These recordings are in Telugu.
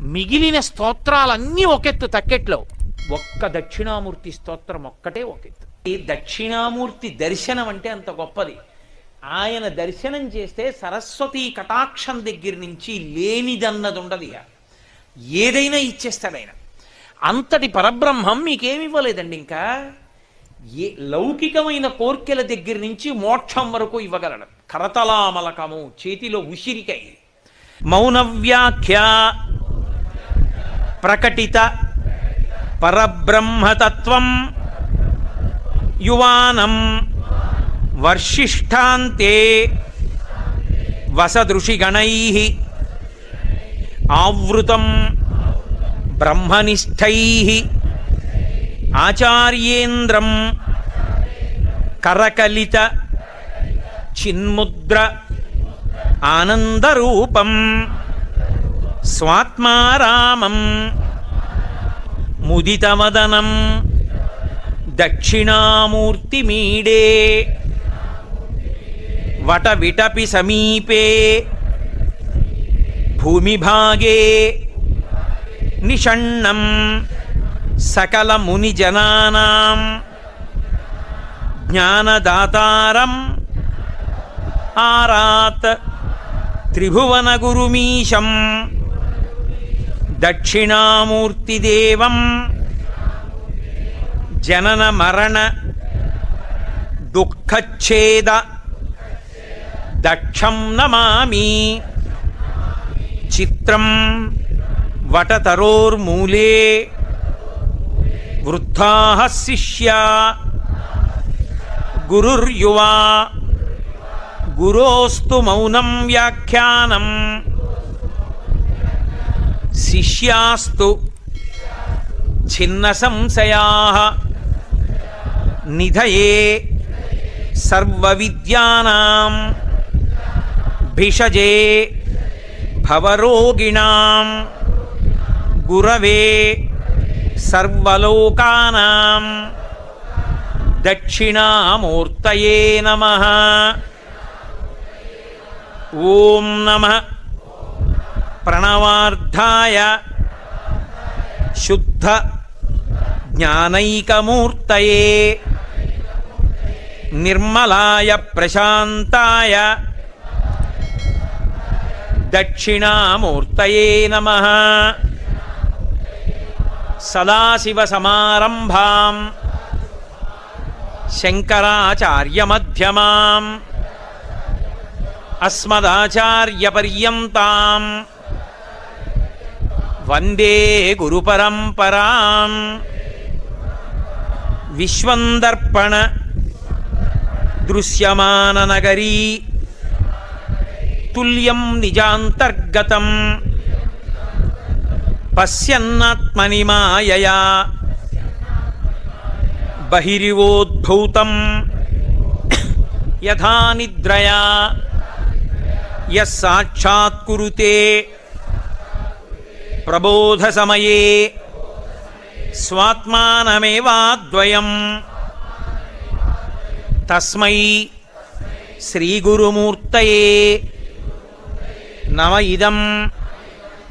మిగిలిన స్తోత్రాలన్నీ ఒకెత్తు తక్కెట్లో. ఒక్క దక్షిణామూర్తి స్తోత్రం ఒక్కటే ఒకెత్తు. ఈ దక్షిణామూర్తి దర్శనం అంటే అంత గొప్పది. ఆయన దర్శనం చేస్తే సరస్వతి కటాక్షం దగ్గర నుంచి లేనిదన్నది ఉండదు ఏదైనా ఇచ్చేస్తాడు ఆయన. అంతటి పరబ్రహ్మం మీకేమి ఇవ్వలేదండి ఇంకా? ఏ లౌకికమైన కోర్కెల దగ్గర నుంచి మోక్షం వరకు ఇవ్వగలడు. కరతలామలకము చేతిలో ఉసిరికై మౌన వ్యాఖ్య ప్రకటిత పరబ్రహ్మతత్వం యువానం వర్షిష్టాంతే వసదృషిగణై ఆవృతం బ్రహ్మనిష్టై ఆచార్యేంద్రం కరకలిత చిన్ముద్ర ఆనందరూపం స్వాత్మారామం ముదితవదనం దక్షిణామూర్తిమీడే వటవిటపి సమీపే భూమిభాగే నిషణ్ణం సకలమునిజనానాం జ్ఞానదాతారం ఆరాత్ త్రిభువనగురుమీశం దక్షిణామూర్తిదేవం. జనన మరణ దుఃఖచ్ఛేద దక్షం నమామి. చిత్రం వటతరోర్మూలే. వృద్ధా శిష్యా. గురుర్యువా. గురోస్తు మౌనం వ్యాఖ్యానం. శిష్యాస్తు చిన్న సంశయా నిధయే సర్వవిద్యానాం భిషజే భవరోగిణాం గురవే సర్వలోకానాం దక్షిణామూర్తయే నమ. ఓం నమ. ప్రణవార్థాయ శుద్ధ జ్ఞానైకమూర్తయే నిర్మలాయ ప్రశాంతాయ దక్షిణామూర్తయే నమ సదాశివసమారంభాం శంకరాచార్యమ్యమాం అస్మదాచార్యపర్యంతాం వందే గురుపరంపరాం విశ్వందర్పణ దృశ్యమాననగరీ తుల్యం నిజాంతర్గతం పశ్యన్నాత్మని మాయయా బహిరివోద్భూతం యథా నిద్రయా యస్సాక్షాత్కురుతే ప్రబోధసమయే. స్వాత్మానమేవాద్వయం. తస్మై శ్రీగురుమూర్తయే. నమ ఇదం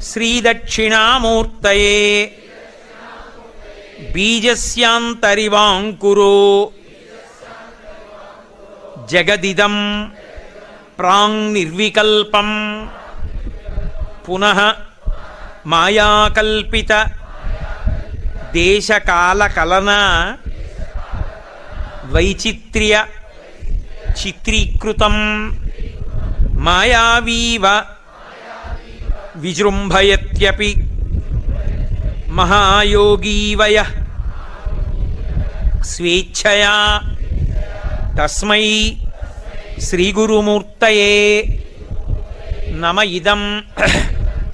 శ్రీదక్షిణామూర్తయే. బీజస్యాంతరివాంకురో. జగదిదం ప్రాంగ్ నిర్వికల్పం పునః మాయాకల్పిత దేశకాల కలన వైచిత్ర్య చిత్రీకృతం మాయావీవ విజృంభయత్యపి మహాయోగీవయ స్వేచ్ఛయా తస్మై శ్రీగురుమూర్తయే నమ ఇదం.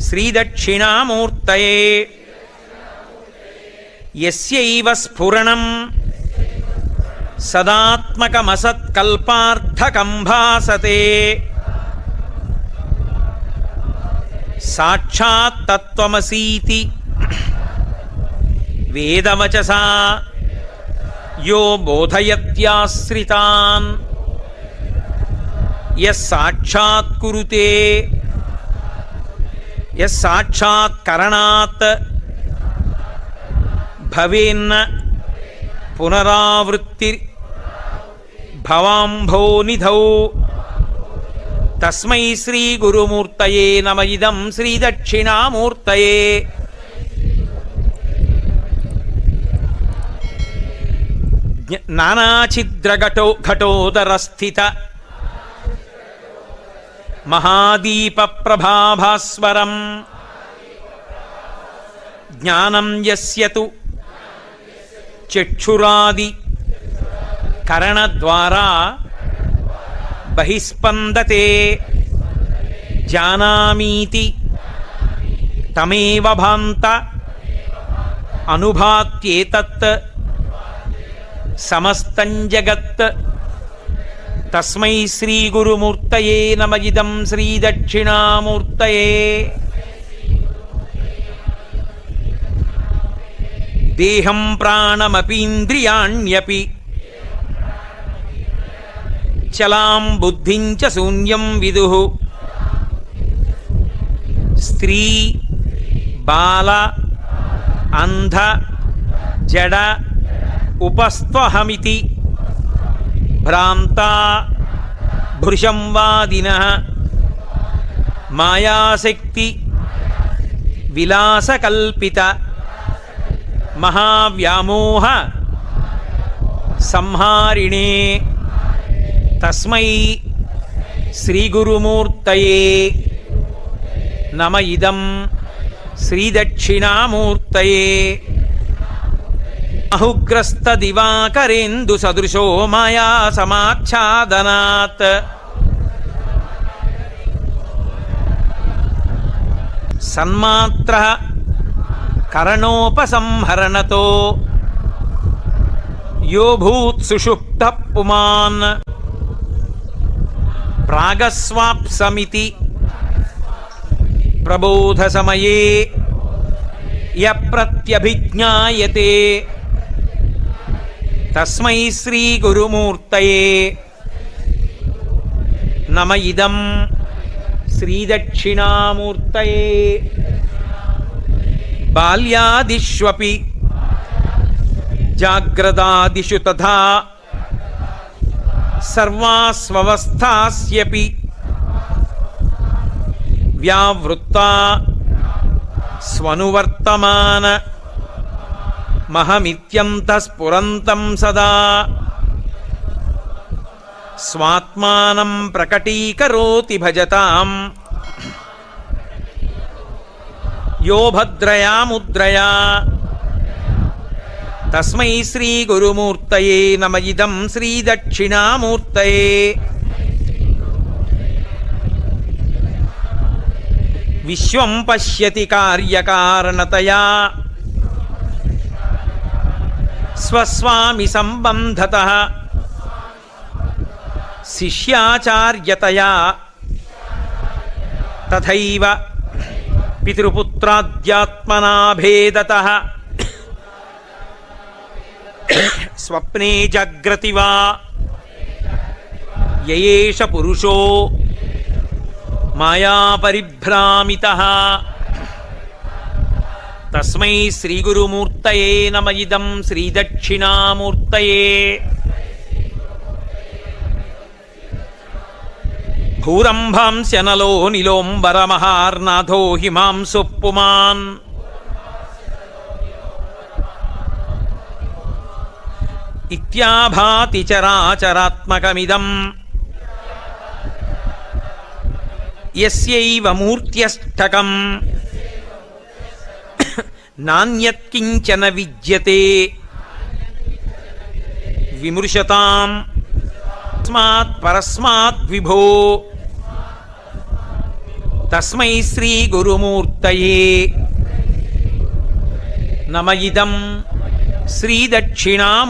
శ్రీదక్షిణామూర్తయే. ఎస్యైవ స్ఫురణం. సదాత్మకమసత్కల్పార్థకం భాసతే సాక్షాత్తత్వమసీతి వేదవచసా. యో బోధయత్యాశ్రితాన్. యస్సాక్షాత్కురుతే యస్ సాక్షాత్ భవేన్న పునరావృత్తి భవాంభోనిధౌ తస్మై శ్రీ గురుమూర్తయే నమ ఇదం శ్రీ దక్షిణామూర్తయే నానాచిద్రఘటో ఘటోదరస్థిత మహాదీప ప్రభాభాస్వరం జ్ఞానం యస్యతు. చక్షురాది. కరణద్వారా. బహిస్పందతే. జానామీతి. తమేవ భాంత. అనుభాత్యేతత్ సమస్తం జగత్. తస్మై శ్రీ గురుమూర్తయే నమ శ్రీ దక్షిణామూర్తయే. దేహం ప్రాణమపీంద్రియాణ్యపి. చలాం బుద్ధిం చ శూన్యం విదు. స్త్రీ బాల అంధ జడ ఉపస్త్వహమితి. భ్రాంతా భృశంవాదిన మాయాశక్తి విలాసకల్పిత మహావ్యామోహ సంహారిణే తస్మై శ్రీగురుమూర్తయే నమ ఇదం శ్రీదక్షిణామూర్తయే అహుగ్రస్త దివాకరేందు సదృశో మాయా సమాచ్ఛాదనాత్ సన్మాత్ర కరణోపసంహరణతో యోభూత్ సుషుప్త పుమాన్ ప్రాగస్వాప్సమితి ప్రబోధ సమయే య ప్రత్యభిజ్ఞాయతే తస్మై శ్రీ గురుమూర్తయే. నమ ఇదం శ్రీదక్షిణామూర్తయే. బాల్యాదిష్వపి. జాగ్రదాదిషు తథా. సర్వాస్వస్థాస్యపి వ్యావృత్త. స్వనువర్తమాన. మహమిత్యంతఃస్ఫురంతం సదా. స్వాత్మానం ప్రకటీకరోతి భజతాం. యో భద్రయా ముద్రయా. తస్మై శ్రీ గురుమూర్తయే నమ ఇదం శ్రీ దక్షిణామూర్తయే. విశ్వం పశ్యతి కార్యకారణతయా. స్వస్వామి సంబంధత. శిష్యాచార్యతయా. తథైవ పితృపుత్రాద్యాత్మనాభేదత స్వప్నే జాగ్రతి వా. యయేష పురుషో. మాయాపరిభ్రామిత తస్మై శ్రీగురుమూర్తయే నమ. ఇదం శ్రీదక్షిణామూర్తయే. భూరంభాంశనలో నిలోంబరమహార్నాథో హిమాంసు పుమాన్ ఇత్యాభాతి చరాచరాత్మకమిదం ఎస్యైవ మూర్త్యష్టకం. నాణ్యత్కించన విద్యతే. విమృశతాం. తస్మాత్ పరస్మాత్ విభో. తస్మై శ్రీ గురుమూర్తయే. నమయిదం శ్రీదక్షిణామూర్తయే.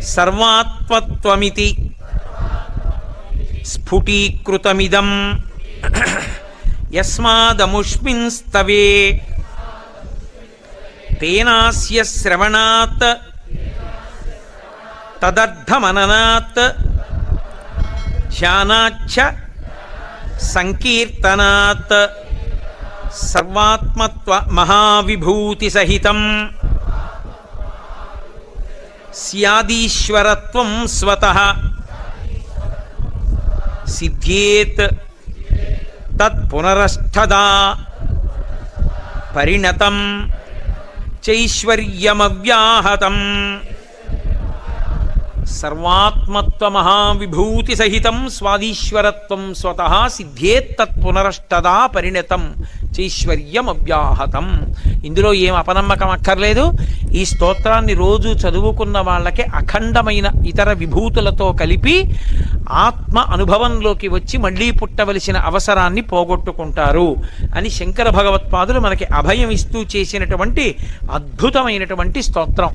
సర్వాత్మత్వమితి. స్ఫుటీకృతమిదం. యస్మాదముష్మిన్స్తవే తేనాస్య శ్రవణాత్. తదర్థమననాత్ ధ్యానాచ్చ సంకీర్తనాత్. సర్వాత్మత్వ మహావిభూతి సహితం స్యాదీశ్వరత్వం స్వత. సిద్ధ్యేత్. తత్పునరష్టదా. పరిణతం చైశ్వర్యమవ్యాహతం. సర్వాత్మత్వ మహావిభూతి సహితం స్వాదీశ్వరత్వం స్వత సిద్ధ్యేత్తత్పునరష్టదా పరిణతం. చైశ్వర్యం అవ్యాహతం ఇందులో ఏం అపనమ్మకం అక్కర్లేదు. ఈ స్తోత్రాన్ని రోజు చదువుకున్న వాళ్ళకి అఖండమైన ఇతర విభూతులతో కలిపి ఆత్మ అనుభవంలోకి వచ్చి మళ్ళీ పుట్టవలసిన అవసరాన్ని పోగొట్టుకుంటారు అని శంకర భగవత్పాదులు మనకి అభయం ఇస్తూ చేసినటువంటి అద్భుతమైనటువంటి స్తోత్రం.